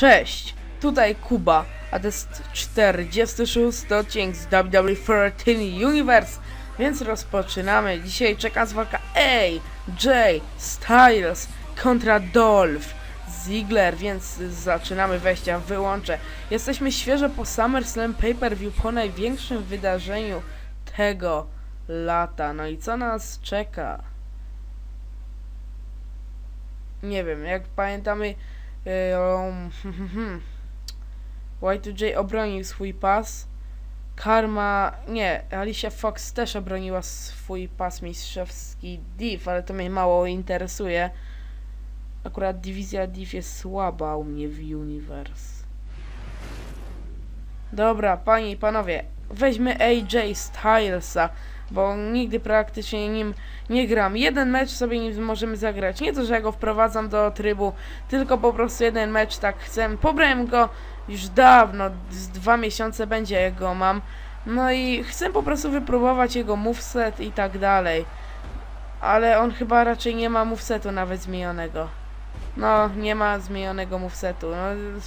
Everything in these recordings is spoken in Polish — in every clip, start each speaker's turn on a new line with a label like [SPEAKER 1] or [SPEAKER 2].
[SPEAKER 1] Cześć, tutaj Kuba, a to jest 46 odcinek z WWE 13 Universe, więc rozpoczynamy. Dzisiaj czeka walka AJ Styles kontra Dolph Ziggler, więc zaczynamy wejścia, wyłączę. Jesteśmy świeżo po SummerSlam Pay-Per-View, po największym wydarzeniu tego lata. No i co nas czeka? Nie wiem, jak pamiętamy, um, Y2J obronił swój pas. Karma. Nie, Alicia Fox też obroniła swój pas mistrzowski Div, ale to mnie mało interesuje. Akurat dywizja Div jest słaba u mnie w Universe. Dobra, panie i panowie, weźmy AJ Stylesa, bo nigdy praktycznie nim nie gram. Jeden mecz sobie nim możemy zagrać. Nie to, że ja go wprowadzam do trybu, tylko po prostu jeden mecz tak chcę. Pobrałem go już dawno, z dwa miesiące będzie jak go mam. No i chcę po prostu wypróbować jego moveset i tak dalej. Ale on chyba raczej nie ma movesetu nawet zmienionego. No, nie ma zmienionego movesetu. No,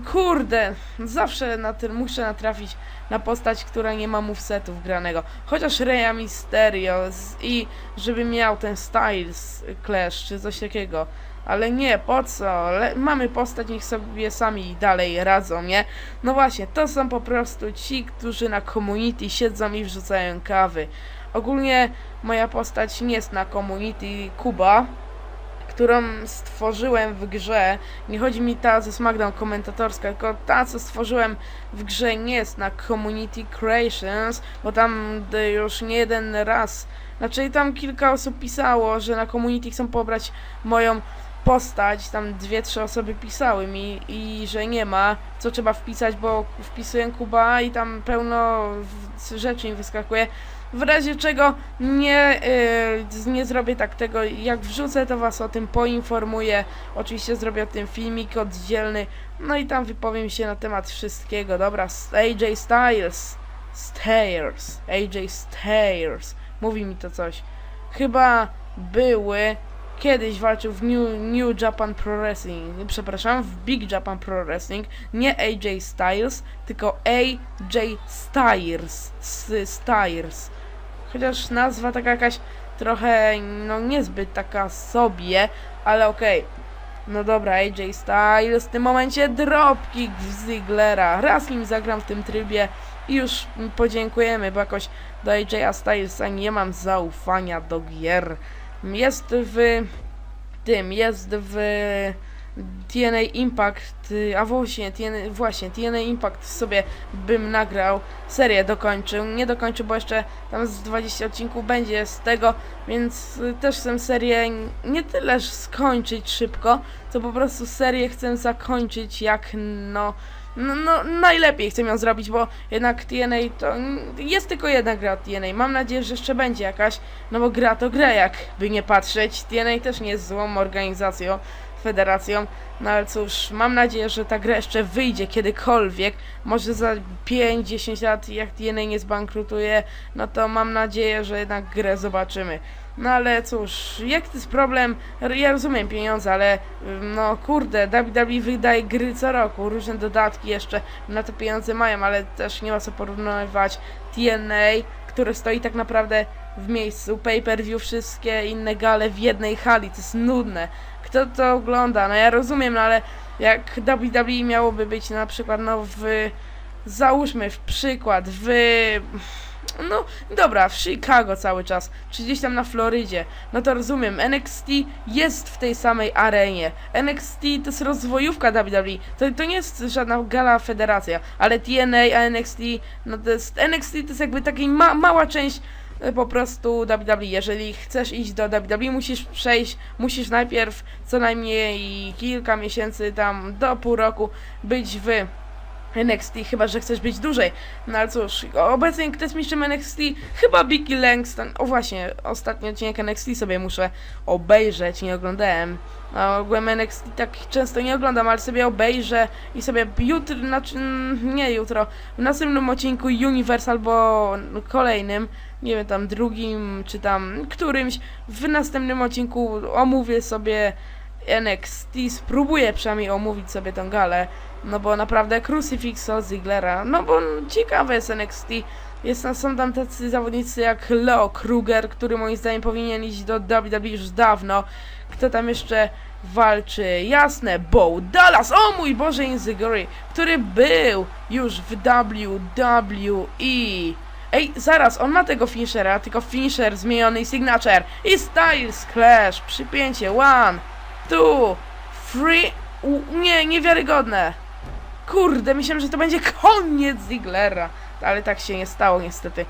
[SPEAKER 1] kurde, zawsze na tym muszę natrafić na postać, która nie ma movesetów granego. Chociaż Rhea Mysterio z, i żeby miał ten Styles Clash czy coś takiego. Ale nie, po co? Le mamy postać, niech sobie sami dalej radzą, nie? No właśnie, to są po prostu ci, którzy na community siedzą i wrzucają kawy. Ogólnie moja postać nie jest na community Kuba, którą stworzyłem w grze. Nie chodzi mi ta ze SmackDown komentatorska, tylko ta, co stworzyłem w grze nie jest na Community Creations, bo tam już nie jeden raz, znaczy tam kilka osób pisało, że na Community chcą pobrać moją postać, tam dwie, trzy osoby pisały mi i że nie ma, co trzeba wpisać, bo wpisuję Kuba i tam pełno rzeczy mi wyskakuje. W razie czego nie, yy, nie zrobię tak tego, jak wrzucę to was o tym poinformuję. Oczywiście zrobię o tym filmik oddzielny, no i tam wypowiem się na temat wszystkiego. Dobra, AJ Styles, Stairs, AJ Stairs, mówi mi to coś. Chyba były. Kiedyś walczył w New, New Japan Pro Wrestling, przepraszam, w Big Japan Pro Wrestling, nie AJ Styles, tylko AJ Styles, Styles. Chociaż nazwa taka jakaś trochę, no niezbyt taka sobie, ale okej. No dobra, AJ Styles, w tym momencie dropkick w Ziglera. Raz nim zagram w tym trybie i już podziękujemy, bo jakoś do AJ'a Stylesa nie mam zaufania do gier. Jest w tym, jest w TNA Impact, y, a właśnie TNA, właśnie TNA Impact sobie bym nagrał, serię dokończył, nie dokończył, bo jeszcze tam z 20 odcinków będzie z tego, więc y, też chcę serię nie tyle skończyć szybko, co po prostu serię chcę zakończyć jak no no, no najlepiej chcę ją zrobić, bo jednak TNA to jest tylko jedna gra TNA. Mam nadzieję, że jeszcze będzie jakaś, no bo gra to gra, jakby nie patrzeć. TNA też nie jest złą organizacją, federacją, no ale cóż, mam nadzieję, że ta gra jeszcze wyjdzie kiedykolwiek. Może za 5-10 lat, jak TNA nie zbankrutuje, no to mam nadzieję, że jednak grę zobaczymy. No ale cóż, jak to jest problem? Ja rozumiem pieniądze, ale ym, no kurde, WWE wydaje gry co roku, różne dodatki jeszcze na to pieniądze mają, ale też nie ma co porównywać TNA, które stoi tak naprawdę w miejscu, pay-per-view, wszystkie inne gale w jednej hali, to jest nudne. Kto to ogląda? No ja rozumiem, no ale jak WWE miałoby być na przykład, no w... Załóżmy w przykład w... No dobra, w Chicago cały czas, czy gdzieś tam na Florydzie, no to rozumiem, NXT jest w tej samej arenie. NXT to jest rozwojówka WWE, to, to nie jest żadna gala federacja, ale TNA, a NXT, no to jest, NXT to jest jakby taka ma, mała część po prostu WWE. Jeżeli chcesz iść do WWE, musisz przejść, musisz najpierw co najmniej kilka miesięcy tam do pół roku być w NXT, chyba że chcesz być dłużej. No ale cóż, obecnie kto jest mistrzem NXT? Chyba Becky Langston. O właśnie, ostatni odcinek NXT sobie muszę obejrzeć, nie oglądałem. A ogółem NXT tak często nie oglądam, ale sobie obejrzę i sobie jutro, znaczy mm, nie jutro, w następnym odcinku Universe albo kolejnym, nie wiem, tam drugim, czy tam którymś, w następnym odcinku omówię sobie NXT. Spróbuję przynajmniej omówić sobie tą galę, no bo naprawdę Crucifix od Ziglera, no bo ciekawe jest NXT. Jest, są tam tacy zawodnicy jak Leo Kruger, który moim zdaniem powinien iść do WWE już dawno. Kto tam jeszcze walczy? Jasne, Bo Dallas, o mój Boże, Inziguri, który był już w WWE. Ej, zaraz, on ma tego finishera, tylko finisher zmieniony i signature. I Styles Clash, przypięcie, one, two, three, U, nie, niewiarygodne. Kurde, myślałem, że to będzie koniec Ziglera, ale tak się nie stało niestety.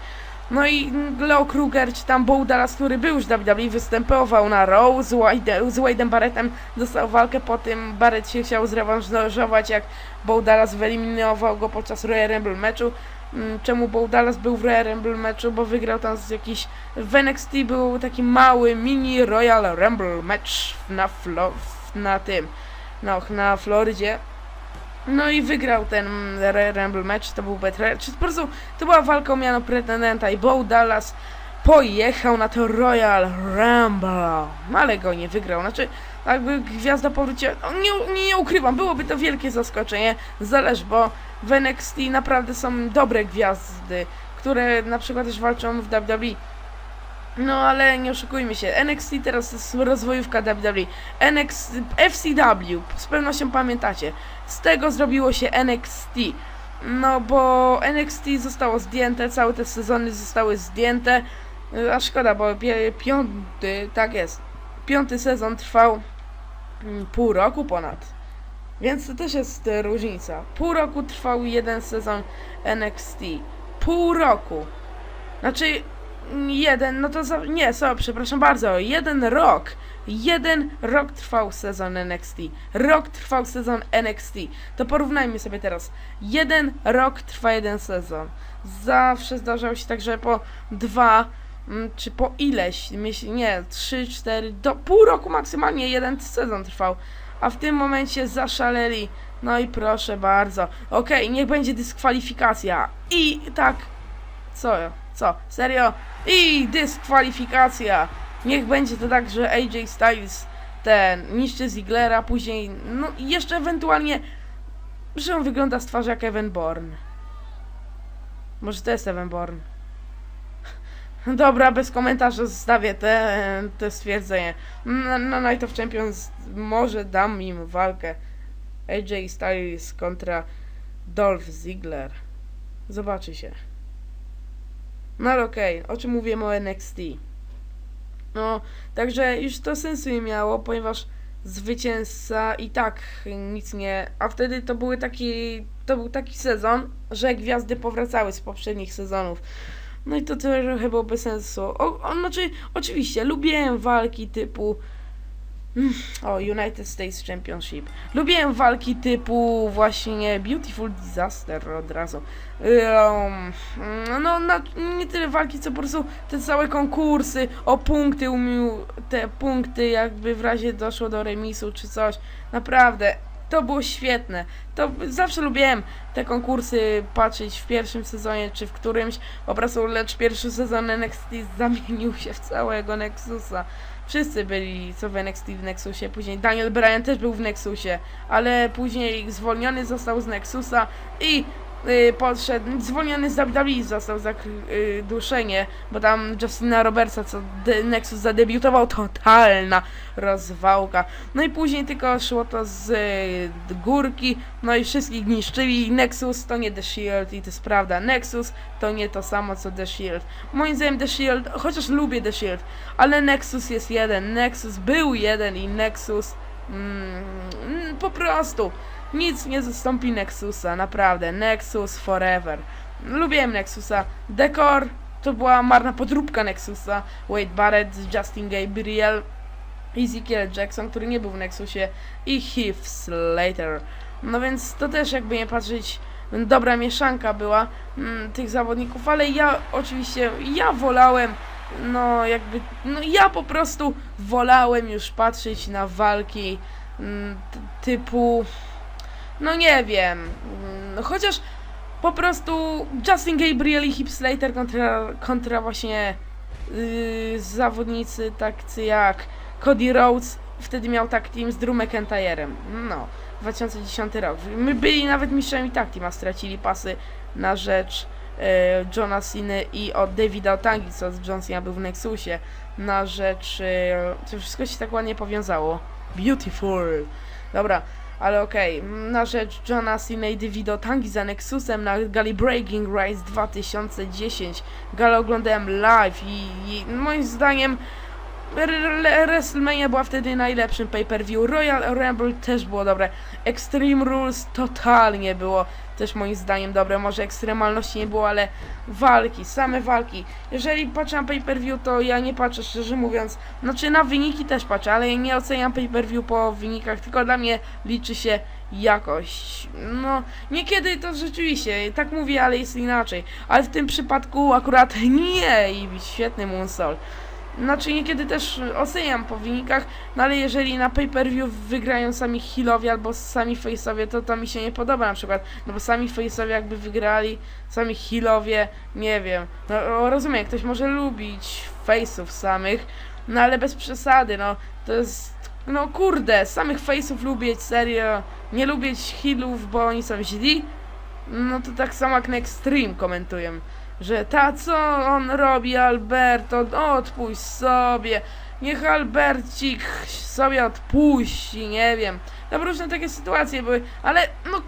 [SPEAKER 1] No i Leo Kruger, czy tam Bo Dallas, który był już w WWE, występował na Raw z, Wade, z Wade'em Barrettem, dostał walkę po tym, Barrett się chciał zrewanżować, jak Bo Dallas wyeliminował go podczas Royal Rumble meczu. Mm, Czemu Bo Dallas był w Royal Rumble meczu? Bo wygrał tam z jakiś... W NXT był taki mały mini Royal Rumble mecz na, Flo, na tym, no, na Florydzie. No i wygrał ten Rumble mecz, to był Betre, czy po prostu to była walka o miano pretendenta i Bo Dallas pojechał na to Royal Rumble, no ale go nie wygrał, znaczy jakby gwiazda powróciła, no, nie, nie, nie ukrywam, byłoby to wielkie zaskoczenie, zależy, bo w NXT naprawdę są dobre gwiazdy, które na przykład też walczą w WWE. No ale nie oszukujmy się, NXT teraz jest rozwojówka WWE. NXT, FCW, z pewnością pamiętacie, z tego zrobiło się NXT. No bo NXT zostało zdjęte, całe te sezony zostały zdjęte. A szkoda, bo piąty, tak jest, piąty sezon trwał mm, pół roku ponad. Więc to też jest e, różnica. Pół roku trwał jeden sezon NXT. Pół roku. Znaczy, jeden, no to za, nie, so, przepraszam bardzo, jeden rok. Jeden rok trwał sezon NXT. Rok trwał sezon NXT. To porównajmy sobie teraz. Jeden rok trwa jeden sezon. Zawsze zdarzało się tak, że po dwa mm, czy po ileś, nie, trzy, cztery, do pół roku maksymalnie jeden sezon trwał. A w tym momencie zaszaleli. No i proszę bardzo. Okej, niech będzie dyskwalifikacja. I tak. Co? Co? Serio? I dyskwalifikacja. Niech będzie to tak, że AJ Styles ten niszczy Ziglera, później, no i jeszcze ewentualnie, że on wygląda z twarzy jak Evan Bourne. Może to jest Evan Bourne. Dobra, bez komentarza zostawię te, te stwierdzenie. Na, Night of Champions może dam im walkę. AJ Styles kontra Dolph Ziggler. Zobaczy się. No ale okej, o czym mówimy o NXT? No, także już to sensu nie miało, ponieważ zwycięzca i tak nic nie. A wtedy to były taki. To był taki sezon, że gwiazdy powracały z poprzednich sezonów. No i to trochę było bez sensu. O, o, znaczy, oczywiście, lubiłem walki typu. O, United States Championship. Lubiłem walki typu właśnie Beautiful Disaster od razu. Um, no, na, nie tyle walki, co po prostu te całe konkursy o punkty, umił, te punkty jakby w razie doszło do remisu czy coś. Naprawdę, to było świetne. To zawsze lubiłem te konkursy patrzeć w pierwszym sezonie czy w którymś. Po prostu, lecz pierwszy sezon NXT zamienił się w całego Nexusa. Wszyscy byli co w NXT w Nexusie. Później Daniel Bryan też był w Nexusie, ale później zwolniony został z Nexusa i y, podszedł, zwolniony z WWE został za duszenie, bo tam Justina Robertsa, co de, Nexus zadebiutował, totalna rozwałka. No i później tylko szło to z y, górki, no i wszystkich niszczyli. Nexus to nie The Shield i to jest prawda. Nexus to nie to samo co The Shield. Moim zdaniem The Shield, chociaż lubię The Shield, ale Nexus jest jeden. Nexus był jeden i Nexus mm, po prostu nic nie zastąpi Nexusa, naprawdę. Nexus forever. Lubiłem Nexusa. Dekor to była marna podróbka Nexusa. Wade Barrett, Justin Gabriel, Ezekiel Jackson, który nie był w Nexusie i Heath Slater. No więc to też jakby nie patrzeć dobra mieszanka była mm, tych zawodników, ale ja oczywiście, ja wolałem no jakby, no ja po prostu wolałem już patrzeć na walki mm, typu no nie wiem. mm, Chociaż po prostu Justin Gabriel i Hip Slater kontra, kontra właśnie yy, zawodnicy tacy jak Cody Rhodes wtedy miał tag team z Drew McIntyrem. No, 2010 rok. My byli nawet mistrzami tag team, a stracili pasy na rzecz e, Johna Cena i od Davida Otangi, co z John był w Nexusie, na rzecz... E, to wszystko się tak ładnie powiązało. Beautiful. Dobra, ale okej. Na rzecz Johna Cena i Davida Otangi za Nexusem na gali Breaking Rise 2010. Galę oglądałem live i, i moim zdaniem WrestleMania była wtedy najlepszym pay-per-view. Royal Rumble też było dobre. Extreme Rules totalnie było też moim zdaniem dobre. Może ekstremalności nie było, ale walki, same walki. Jeżeli patrzę na pay-per-view, to ja nie patrzę szczerze mówiąc. Znaczy na wyniki też patrzę, ale nie oceniam pay-per-view po wynikach, tylko dla mnie liczy się jakość. No, niekiedy to rzeczywiście, tak mówię, ale jest inaczej. Ale w tym przypadku akurat nie i świetny Moonsault. Znaczy niekiedy też oceniam po wynikach, no ale jeżeli na pay-per-view wygrają sami healowie albo sami face'owie, to to mi się nie podoba na przykład, no bo sami face'owie jakby wygrali, sami healowie, nie wiem, no rozumiem, ktoś może lubić face'ów samych, no ale bez przesady, no. To jest, no kurde, samych face'ów lubić, serio, nie lubić healów, bo oni są źli, no to tak samo jak na Extreme komentuję że ta co on robi Alberto, odpuść sobie, niech Albercik sobie odpuści, nie wiem. Tam różne takie sytuacje były, ale no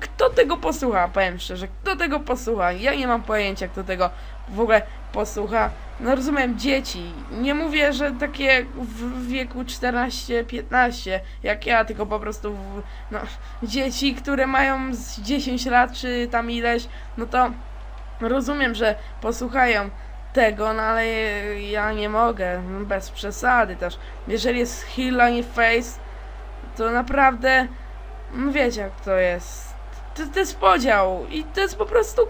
[SPEAKER 1] kto tego posłucha, powiem szczerze, kto tego posłucha? Ja nie mam pojęcia, kto tego w ogóle posłucha. No rozumiem, dzieci. Nie mówię, że takie w wieku 14-15, jak ja, tylko po prostu w, no, dzieci, które mają z 10 lat, czy tam ileś, no to Rozumiem, że posłuchają tego, no ale ja nie mogę, no bez przesady też. Jeżeli jest heel, a nie face, to naprawdę, no wiecie jak to jest. To, to jest podział i to jest po prostu,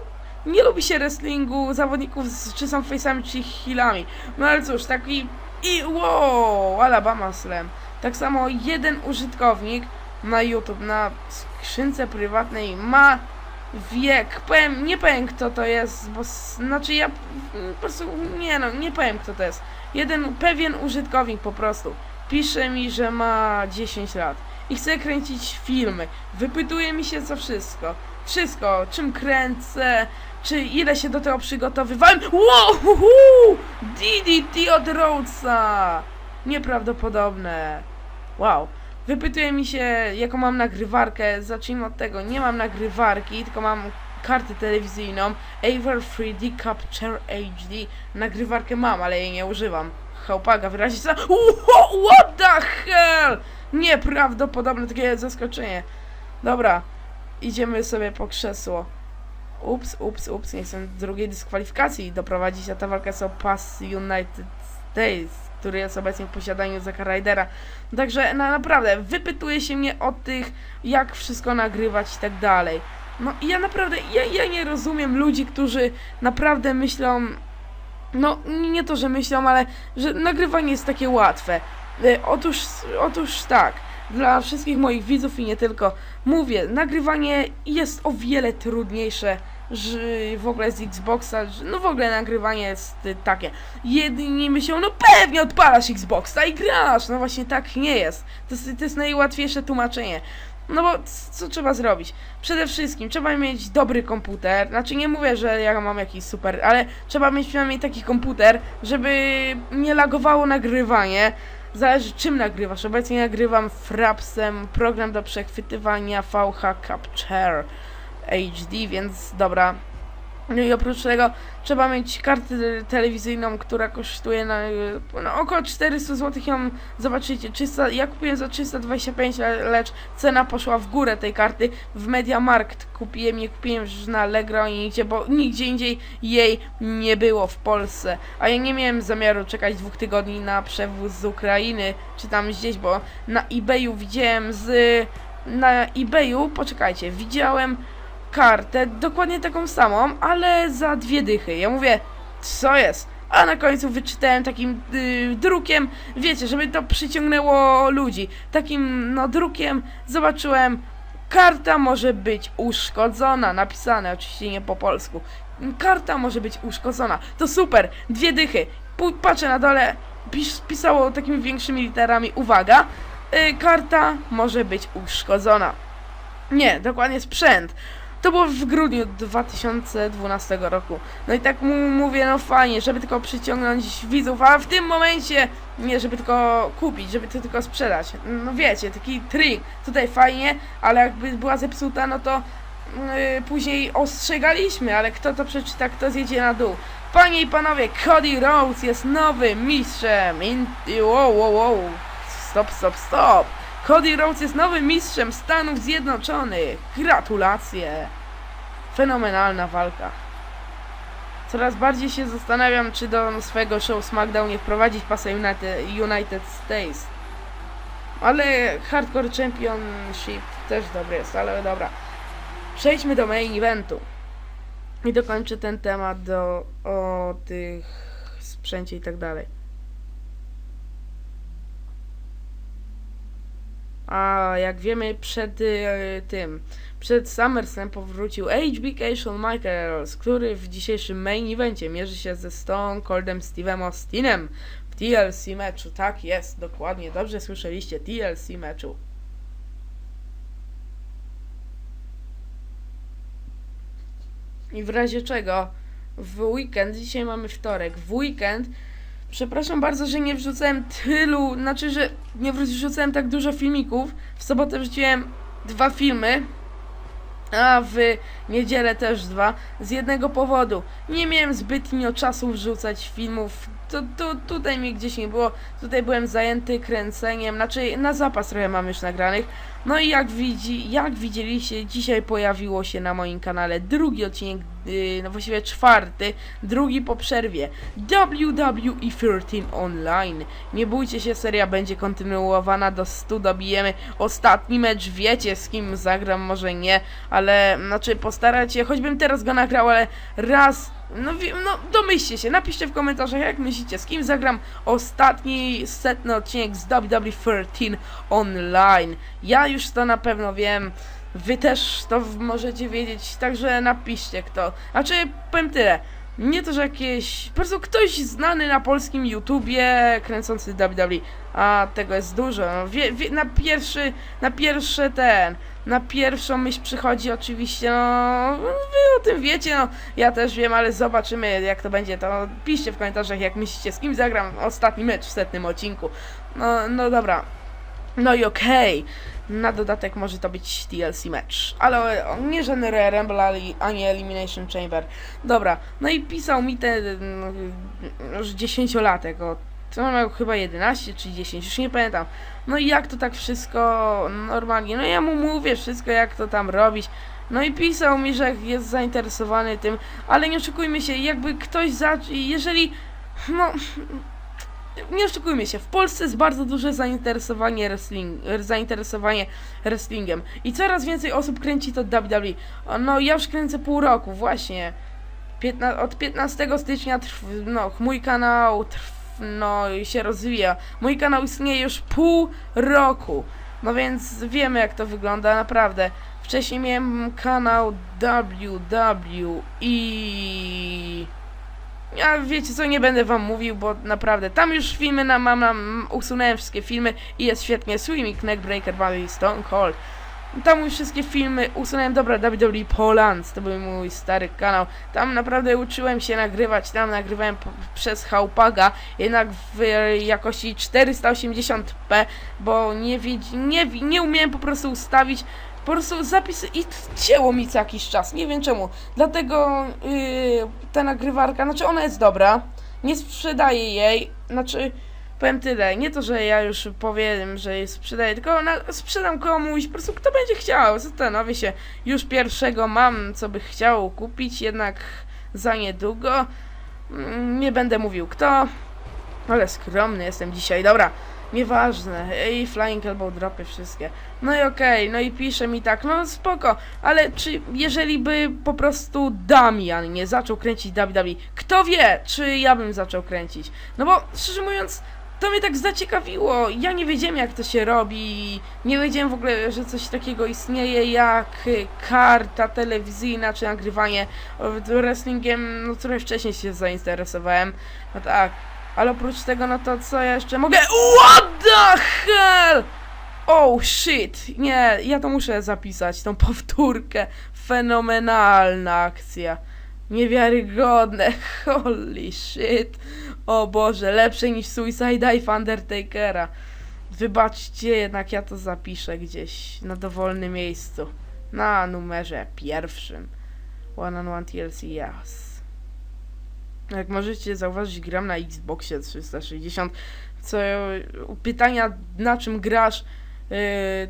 [SPEAKER 1] nie lubi się wrestlingu zawodników, z, czy są face'ami, czy healami. No ale cóż, taki, i wow, Alabama Slam. Tak samo jeden użytkownik na YouTube, na skrzynce prywatnej ma wiek. Powiem, nie powiem kto to jest, bo znaczy ja mm, po prostu nie no, nie powiem kto to jest. Jeden pewien użytkownik po prostu pisze mi, że ma 10 lat i chce kręcić filmy. Wypytuje mi się co wszystko. Wszystko, czym kręcę, czy ile się do tego przygotowywałem. Wow! DDT od Rhodesa! Nieprawdopodobne. Wow. Wypytuje mi się, jaką mam nagrywarkę. Zacznijmy od tego. Nie mam nagrywarki, tylko mam kartę telewizyjną Aver 3D Capture HD. Nagrywarkę mam, ale jej nie używam. Chałpaga wyraźnie za... What the hell? Nieprawdopodobne takie zaskoczenie. Dobra, idziemy sobie po krzesło. Ups, ups, ups, nie chcę drugiej dyskwalifikacji doprowadzić, a ta walka jest o Pass United States, który jest obecnie w posiadaniu Zaka Rydera. Także na, naprawdę wypytuje się mnie o tych, jak wszystko nagrywać i tak dalej. No i ja naprawdę, ja, ja nie rozumiem ludzi, którzy naprawdę myślą, no nie to, że myślą, ale że nagrywanie jest takie łatwe. E, Otóż, otóż tak, dla wszystkich moich widzów i nie tylko, mówię, nagrywanie jest o wiele trudniejsze że w ogóle z Xboxa, że no w ogóle nagrywanie jest y, takie. Jedni myślą, no pewnie odpalasz Xboxa i grasz. No właśnie tak nie jest. To jest, to jest najłatwiejsze tłumaczenie. No bo co trzeba zrobić? Przede wszystkim trzeba mieć dobry komputer. Znaczy nie mówię, że ja mam jakiś super, ale trzeba mieć przynajmniej taki komputer, żeby nie lagowało nagrywanie. Zależy czym nagrywasz. Obecnie nagrywam Frapsem, program do przechwytywania VH Capture HD, więc dobra. No i oprócz tego trzeba mieć kartę telewizyjną, która kosztuje na, no, około 400 zł. Ją zobaczycie. 300, ja kupiłem za 325, le- lecz cena poszła w górę tej karty. W Mediamarkt kupiłem, nie kupiłem już na Allegro ani nigdzie, bo nigdzie indziej jej nie było w Polsce. A ja nie miałem zamiaru czekać dwóch tygodni na przewóz z Ukrainy, czy tam gdzieś, bo na eBayu widziałem z... Na eBayu, poczekajcie, widziałem kartę, dokładnie taką samą, ale za dwie dychy. Ja mówię, co jest? A na końcu wyczytałem takim y, drukiem, wiecie, żeby to przyciągnęło ludzi. Takim, no, drukiem zobaczyłem, karta może być uszkodzona, napisane oczywiście nie po polsku. Karta może być uszkodzona. To super, dwie dychy. Patrzę na dole, pis pisało takimi większymi literami, uwaga, y, karta może być uszkodzona. Nie, dokładnie sprzęt. To było w grudniu 2012 roku. No i tak mu mówię, no fajnie, żeby tylko przyciągnąć widzów, a w tym momencie nie, żeby tylko kupić, żeby to tylko sprzedać. No wiecie, taki trik. Tutaj fajnie, ale jakby była zepsuta, no to yy, później ostrzegaliśmy, ale kto to przeczyta, kto zjedzie na dół. Panie i panowie, Cody Rhodes jest nowym mistrzem. In... Wow, wow, wow. Stop, stop, stop. Cody Rhodes jest nowym mistrzem Stanów Zjednoczonych. Gratulacje. Fenomenalna walka. Coraz bardziej się zastanawiam, czy do swojego show SmackDown nie wprowadzić pasa United, United States. Ale Hardcore Championship też dobry jest, ale dobra. Przejdźmy do main eventu. I dokończę ten temat do, o tych sprzęcie i tak dalej. A jak wiemy, przed y, tym, przed SummerSlam powrócił HBK Shawn Michaels, który w dzisiejszym main evencie mierzy się ze Stone Coldem Steve'em Austinem w TLC meczu. Tak jest, dokładnie, dobrze słyszeliście, TLC meczu. I w razie czego w weekend, dzisiaj mamy wtorek, w weekend Przepraszam bardzo, że nie wrzucałem tylu, znaczy, że nie wrzucałem tak dużo filmików. W sobotę wrzuciłem dwa filmy, a w niedzielę też dwa. Z jednego powodu. Nie miałem zbytnio czasu wrzucać filmów. To, to tutaj mi gdzieś nie było. Tutaj byłem zajęty kręceniem, znaczy na zapas trochę mam już nagranych. No i jak, widzi, jak widzieliście, dzisiaj pojawiło się na moim kanale drugi odcinek, yy, no właściwie czwarty, drugi po przerwie. WWE 13 Online. Nie bójcie się, seria będzie kontynuowana do 100 dobijemy. Ostatni mecz wiecie z kim zagram, może nie, ale znaczy postarać się, choćbym teraz go nagrał, ale raz no, no domyślcie się, napiszcie w komentarzach jak myślicie, z kim zagram ostatni setny odcinek z WWE 13 Online. Ja już to na pewno wiem, wy też to możecie wiedzieć, także napiszcie kto. Znaczy, powiem tyle, nie to, że jakieś, po prostu ktoś znany na polskim YouTubie kręcący WWE, a tego jest dużo, no, wie, wie, na pierwszy, na pierwszy ten, na pierwszą myśl przychodzi oczywiście, no, wy o tym wiecie, no, ja też wiem, ale zobaczymy jak to będzie, to piszcie w komentarzach jak myślicie, z kim zagram ostatni mecz w setnym odcinku. No, no dobra. No i okej, na dodatek może to być TLC mecz, ale nie Royal Rumble ani- Elimination Chamber. Dobra, no i pisał mi ten no, już dziesięciolatek, o, to on miał chyba 11 czy 10, już nie pamiętam. No i jak to tak wszystko normalnie, no ja mu mówię wszystko jak to tam robić. No i pisał mi, że jest zainteresowany tym, ale nie oszukujmy się, jakby ktoś za... jeżeli... no... Nie oszukujmy się, w Polsce jest bardzo duże zainteresowanie, wrestling, zainteresowanie wrestlingiem i coraz więcej osób kręci to WWE. No ja już kręcę pół roku, właśnie. Piętna, od 15 stycznia trw, no, mój kanał trw, no, się rozwija. Mój kanał istnieje już pół roku. No więc wiemy jak to wygląda, naprawdę. Wcześniej miałem kanał WWE. Ja wiecie co, nie będę wam mówił, bo naprawdę tam już filmy na, mam, mam usunąłem wszystkie filmy i jest świetnie. Swimming, Neckbreaker, Bobby, Stone Cold. Tam już wszystkie filmy usunąłem, dobra, WWE Poland, to był mój stary kanał. Tam naprawdę uczyłem się nagrywać, tam nagrywałem przez Haupaga, jednak w e, jakości 480p, bo nie, nie, nie umiałem po prostu ustawić po prostu zapisy i cięło mi co jakiś czas, nie wiem czemu. Dlatego yy, ta nagrywarka, znaczy ona jest dobra, nie sprzedaję jej, znaczy powiem tyle, nie to, że ja już powiem, że jej sprzedaję, tylko ona, sprzedam komuś, po prostu kto będzie chciał, zastanowię się, już pierwszego mam, co by chciał kupić, jednak za niedługo, Mm, nie będę mówił kto, ale skromny jestem dzisiaj, dobra. Nieważne, i flying elbow dropy wszystkie. No i okej, no i pisze mi tak, no spoko, ale czy jeżeli by po prostu Damian nie zaczął kręcić WWE, kto wie, czy ja bym zaczął kręcić? No bo szczerze mówiąc, to mnie tak zaciekawiło. Ja nie wiedziałem jak to się robi, nie wiedziałem w ogóle, że coś takiego istnieje jak karta telewizyjna czy nagrywanie. Wrestlingiem, no trochę wcześniej się zainteresowałem. No tak, Ale oprócz tego, no to co ja jeszcze mogę... What the hell? Oh shit! Nie, ja to muszę zapisać, tą powtórkę. Fenomenalna akcja. Niewiarygodne. Holy shit. O Boże, lepsze niż Suicide Dive Undertakera. Wybaczcie, jednak ja to zapiszę gdzieś na dowolnym miejscu. Na numerze pierwszym. One on One TLC, yes. Jak możecie zauważyć, gram na Xboxie 360. Co pytania, na czym grasz, yy,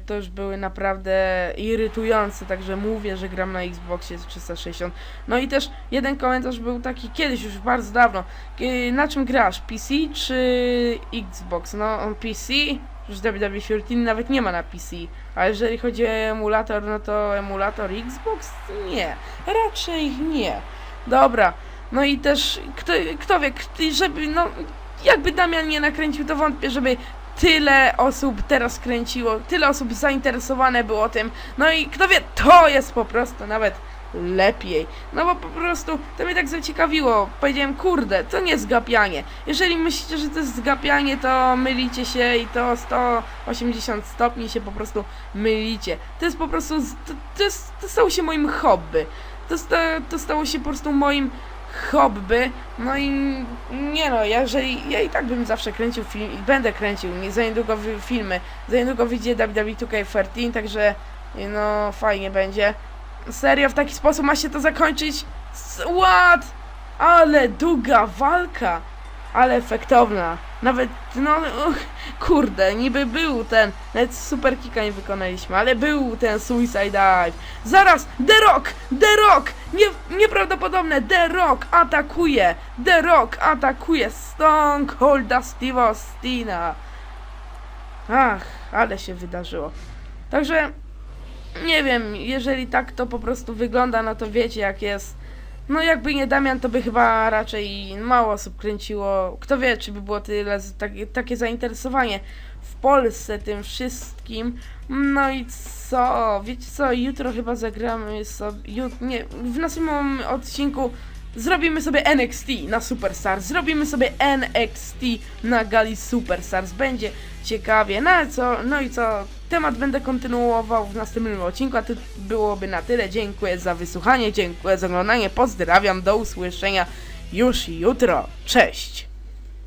[SPEAKER 1] to już były naprawdę irytujące, także mówię, że gram na Xboxie 360. No i też jeden komentarz był taki kiedyś, już bardzo dawno. Yy, na czym grasz? PC czy Xbox? No, PC, już WWE nawet nie ma na PC. A jeżeli chodzi o emulator, no to emulator Xbox? Nie, raczej nie. Dobra, no i też, kto, kto wie, żeby, no, jakby Damian nie nakręcił, to wątpię, żeby tyle osób teraz kręciło, tyle osób zainteresowane było tym. No i kto wie, to jest po prostu nawet lepiej. No bo po prostu to mnie tak zaciekawiło. Powiedziałem, kurde, to nie zgapianie. Jeżeli myślicie, że to jest zgapianie, to mylicie się i to 180 stopni się po prostu mylicie. To jest po prostu, to, to, jest, to stało się moim hobby. To, to stało się po prostu moim hobby. No i nie no, jeżeli ja i tak bym zawsze kręcił film i będę kręcił, nie za niedługo filmy, za niedługo wyjdzie WWE 2K13, także no fajnie będzie. Serio, w taki sposób ma się to zakończyć? What? Ale długa walka, ale efektowna. Nawet, no, uch, kurde, niby był ten, nawet super kicka nie wykonaliśmy, ale był ten Suicide Dive. Zaraz, The Rock, The Rock, nie, nieprawdopodobne, The Rock atakuje, The Rock atakuje Stone Colda Steve Austina. Ach, ale się wydarzyło. Także nie wiem, jeżeli tak to po prostu wygląda, no to wiecie jak jest. No jakby nie Damian, to by chyba raczej mało osób kręciło. Kto wie, czy by było tyle, takie, takie zainteresowanie w Polsce tym wszystkim. No i co? Wiecie co? Jutro chyba zagramy sobie. Nie, w następnym odcinku zrobimy sobie NXT na Superstars. Zrobimy sobie NXT na gali Superstars. Będzie ciekawie. No, co, no i co? Temat będę kontynuował w następnym odcinku, a to byłoby na tyle. Dziękuję za wysłuchanie, dziękuję za oglądanie. Pozdrawiam, do usłyszenia już jutro. Cześć!